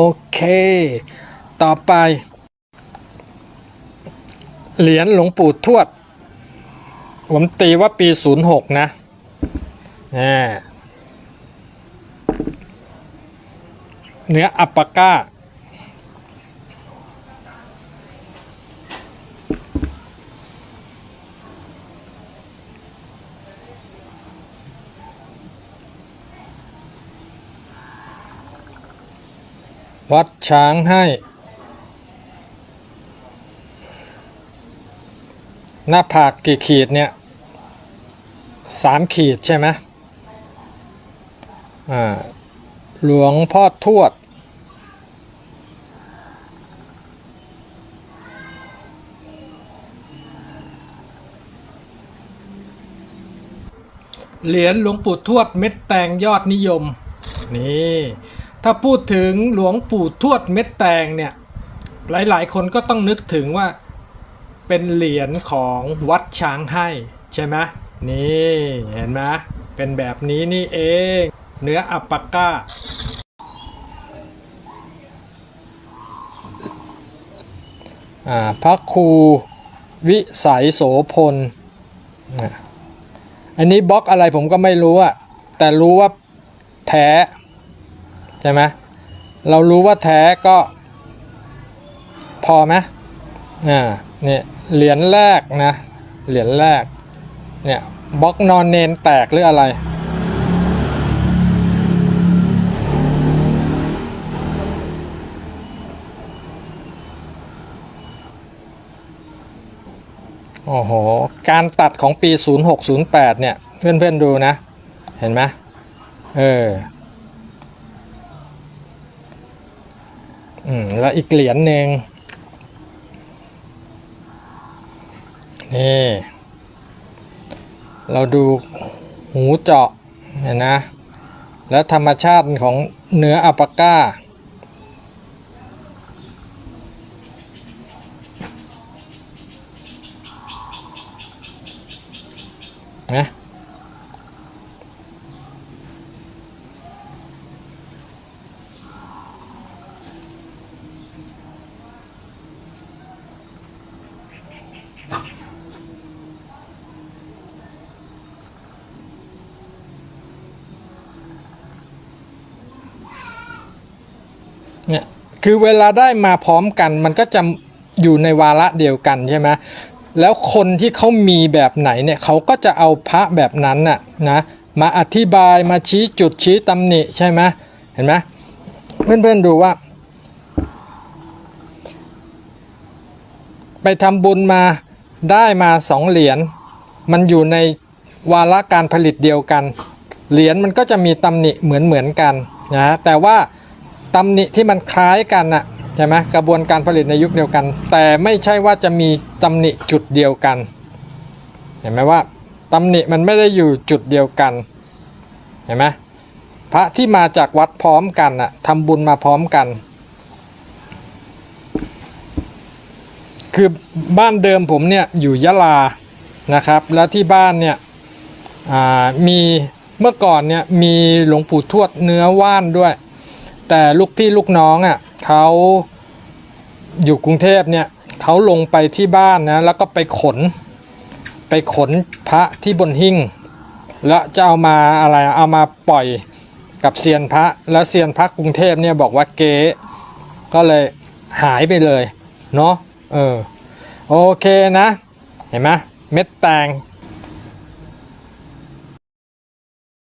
โอเค ต่อไป เหรียญหลวงปู่ทวด ผมตีว่าปี 06 นะอ่าเนื้ออัปปาก้า วัดช้างให้ หน้าผากกี่ขีดเนี่ยสามขีดใช่ไหมอ่าหลวงพ่อทวด เหรียญหลวงปู่ทวดเม็ดแตงยอดนิยม นี่ ถ้าพูดถึงหลวงปู่ทวดเม็ดแตงเนี่ย หลายๆ คนก็ต้องนึกถึงว่าเป็นเหรียญของวัดช้างให้ใช่ไหมนี่เห็นไหมเป็นแบบนี้นี่เอง เนื้ออัปปาก้าอ่าพระครูวิสัยโสพล อันนี้บล็อกอะไรผมก็ไม่รู้อะแต่รู้ว่าแท้ ช่ไหมเรารู้ว่าแท้ก็ พอไหมอ่าเนี่ยเหรียญแรกนะเหรียญแรกเนี่ยบล็อกนอนเนนแตกหรืออะไร โอ้โห การตัดของปี 0608 เนี่ย เพื่อนๆดูนะ เห็นไหมเออ อืมแล้วอีกเหรียญหนึ่งนี่เราดูหูเจาะเห็นนะ และธรรมชาติของเนื้ออัปปาก้า นะ เนี่ยคือเวลาได้มาพร้อมกัน มันก็จะอยู่ในวาระเดียวกันใช่ไหมแล้วคนที่เขามีแบบไหนเนี่ยเขาก็จะเอาพระแบบนั้นน่ะนะมาอธิบายมาชี้จุดชี้ตำหนิใช่ไหมเห็นไหมเพื่อนๆดูว่า ไปทำบุญมาได้มาสองเหรียญมันอยู่ในวาระการผลิตเดียวกัน เหรียญมันก็จะมีตำหนิเหมือนเหมือนๆกันนะแต่ว่า ตำหนิที่มันคล้ายกันน่ะใช่ไหมกระบวนการผลิตในยุคเดียวกัน แต่ไม่ใช่ว่าจะมีตำหนิจุดเดียวกัน เห็นไหมว่าตำหนิมันไม่ได้อยู่จุดเดียวกัน เห็นไหมพระที่มาจากวัดพร้อมกันน่ะทำบุญมาพร้อมกัน คือบ้านเดิมผมเนี่ยอยู่ยะลานะครับ แล้วที่บ้านเนี่ยมีเมื่อก่อนเนี่ยมีหลวงปู่ทวดเนื้อว่านด้วย แต่ลูกพี่ลูกน้องอะเขาอยู่กรุงเทพเนี่ยเขาลงไปที่บ้านนะแล้วก็ไปขน ไปขนพระที่บนหิ้งแล้วจะเอามาอะไรเอามาปล่อยกับเซียนพระแล้วเซียนพระกรุงเทพเนี่ยบอกว่าเก๊ก็เลยหายไปเลยเนาะเออโอเคนะ เห็นไหมเม็ดแตง